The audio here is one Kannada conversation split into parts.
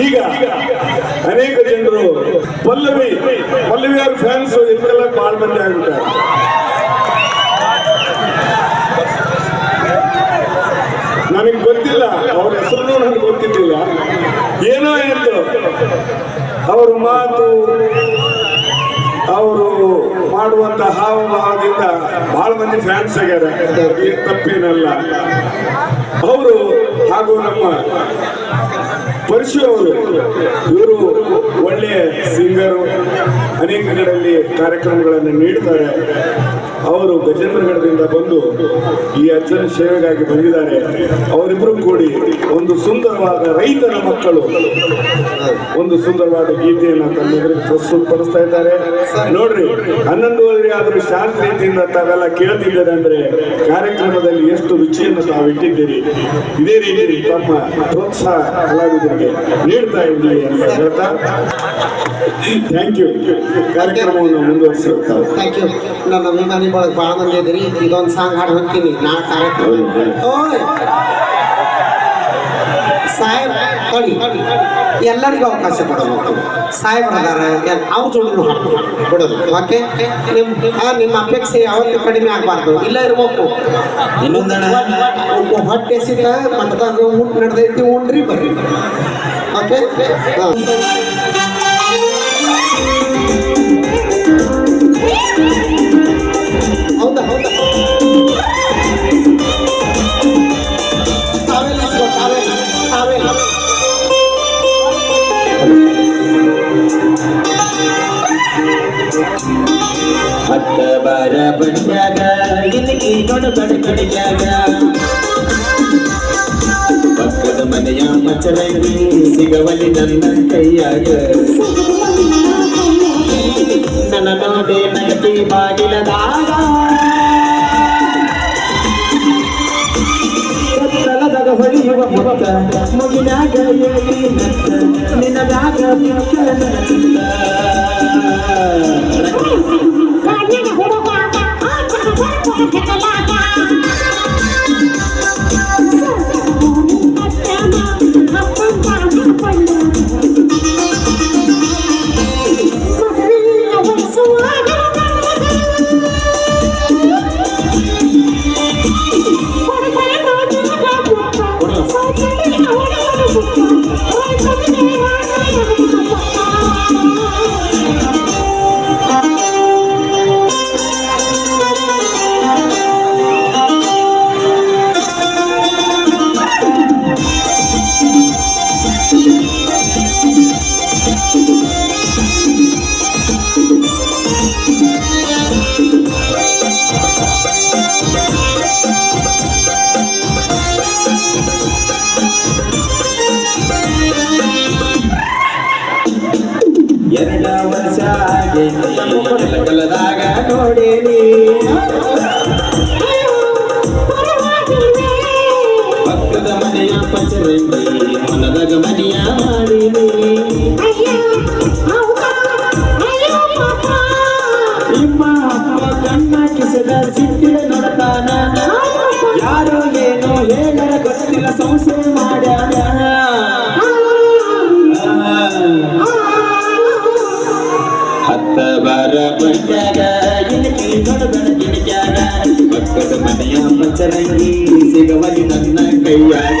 ಈಗ ಅನೇಕ ಜನರು ಪಲ್ಲವಿ ಪಲ್ಲವಿ ಫ್ಯಾನ್ಸ್ ಇದಕ್ಕೆಲ್ಲ ಬಾಳ್ ಮಂದಿ ಆಗ್ಬಿಟ್ಟಾರೆ. ನನಗೆ ಗೊತ್ತಿಲ್ಲ, ಅವ್ರ ಹೆಸರು ನನಗೆ ಗೊತ್ತಿದ್ದಿಲ್ಲ. ಏನೋ ಆಯ್ತು, ಅವ್ರ ಮಾತು, ಅವರು ಮಾಡುವಂತ ಹಾವಭಾವದಿಂದ ಬಹಳ ಮಂದಿ ಫ್ಯಾನ್ಸ್ ಆಗ್ಯಾರ. ತಪ್ಪೇನಲ್ಲ. ಅವರು ಹಾಗೂ ನಮ್ಮ ಪರಶು ಅವರು ಇವರು ಒಳ್ಳೆಯ ಸಿಂಗರು ಅನೇಕ ಕಡೆಯಲ್ಲಿ ಕಾರ್ಯಕ್ರಮಗಳನ್ನು ನೀಡ್ತಾರೆ. ಅವರು ಗಜೇಂದ್ರಗಢದಿಂದ ಬಂದು ಈ ಅಜ್ಜನ ಸೇವೆಗಾಗಿ ಬಂದಿದ್ದಾರೆ. ಅವರಿಬ್ಬರು ಕೂಡಿ ಒಂದು ಸುಂದರವಾದ ರೈತನ ಮಕ್ಕಳು. ಒಂದು ಸುಂದರವಾದ ಗೀತೆಯನ್ನು ತಮ್ಮ ಎದುರಿಗೆ ಪ್ರಸ್ತುತಪಡಿಸ್ತಾ ಇದ್ದಾರೆ. ನೋಡ್ರಿ, ಹನ್ನೊಂದುವರೆ ಆದರೂ ಶಾಂತ ರೀತಿಯಿಂದ ತಾವೆಲ್ಲ ಕೇಳ್ತಿದ್ದಾರೆ ಅಂದ್ರೆ ಕಾರ್ಯಕ್ರಮದಲ್ಲಿ ಎಷ್ಟು ರುಚಿಯನ್ನು ತಾವು ಇಟ್ಟಿದ್ದೀರಿ ಇದೇ ರೀತಿ ತಮ್ಮ ಪ್ರೋತ್ಸಾಹ ಕಲಾವಿದರಿಗೆ ನೀಡ್ತಾ ಇದ್ದೀರಿ ಅಂತ ಹೇಳ್ತಾ ಥ್ಯಾಂಕ್ ಯು ಕಾರ್ಯಕ್ರಮವನ್ನು ಮುಂದುವರಿಸಿರುತ್ತಾರೆ ಥ್ಯಾಂಕ್ ಯು ನನ್ನ ಅಭಿಮಾನಿ ಬಳಗ ಭಾಳ ಮಂದಿ ಇದ್ರಿ ಇದೊಂದು ಸಾಂಗ್ ಹಾಡು ಹೋಗ್ತೀನಿ ನಾ ಕಾರ್ಯಕ್ರಮ ಓಯ್. ಸಾಹೇಬ್ ತಡಿ ಎಲ್ಲರಿಗೂ ಅವಕಾಶ ಕೊಡಬೇಕು ಸಾಹೇಬ್ರು ಅದಾರ. ಅವ್ರ ಜೋಡಿನೂ ಹಾಡು ಬಿಡೋದು ಓಕೆ? ನಿಮ್ಮ ನಿಮ್ಮ ಅಪೇಕ್ಷೆ ಯಾವತ್ತೂ ಕಡಿಮೆ ಆಗಬಾರ್ದು. ಇಲ್ಲ ಇರ್ಬೇಕು. ಇನ್ನೊಂದು ಹೊಟ್ಟೆ ಸಿಗ ಮಠದಾಗ ಊಟ ನಡೆದೈತಿ ಉಂಡ್ರಿ ಬರ್ರಿ. ಓಕೆ? ಹಾಂ. ಬಾರ ಬಂಡ್ಯಾಗ ಇಲ್ಲಿಗೆ ಕೊಡಬಡ ಕಡಿಯಾಗ ಪಕ್ಕದ ಮನೆಯ ಮಚರಂಗಿ ಸಿಗವಲಿ ನನ್ನ ಕೈಯಾಗ. ನನ್ನ ನೋಡೆ ನಗತಿ ಬಾಗಿಲದಾಗ. ಹೊಳೆಯುವ ಮುತ್ತ ಮುಗಿನಾಗ ನಿನಗಾಗ ಎರಡ ವರ್ಷ ಆಗೈತಿ ನೋಡೇನಿ. ಪಕ್ಕದ ಮನೆಯ ಪಚರಂಗಿ ಮನದಾಗ ಮನೆಯ ಮಾಡಿರಿ ನಿಮ್ಮ ಅಪ್ಪ ಕಣ್ಣ ಕಿಸದ ಸಿಟ್ಟಿನ ನೋಡ್ತಾನ. ಯಾರೋ ಏನೋ ಹೇಳರ ಗೊತ್ತಿಲ್ಲ ಮಾಡ್ಯಾನ ಗಿಣಿಗ್ಯಾಗ ಪಕ್ಕದ ಮನೆಯ ಮಚ್ಚರಂಗಿ ಸಿಗವಲಿ ನನ್ನ ಕೈಯಾಗ.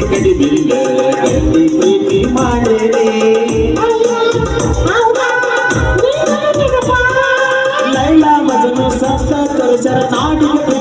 ಕಡಿಬಿಲ್ಲ ಗಟ್ಟಿ ಪ್ರೀತಿ ಮಾಡೇನೆ ಲೈಲಾ ಮಜನು ಸತ್ತ ನಾಡಿನ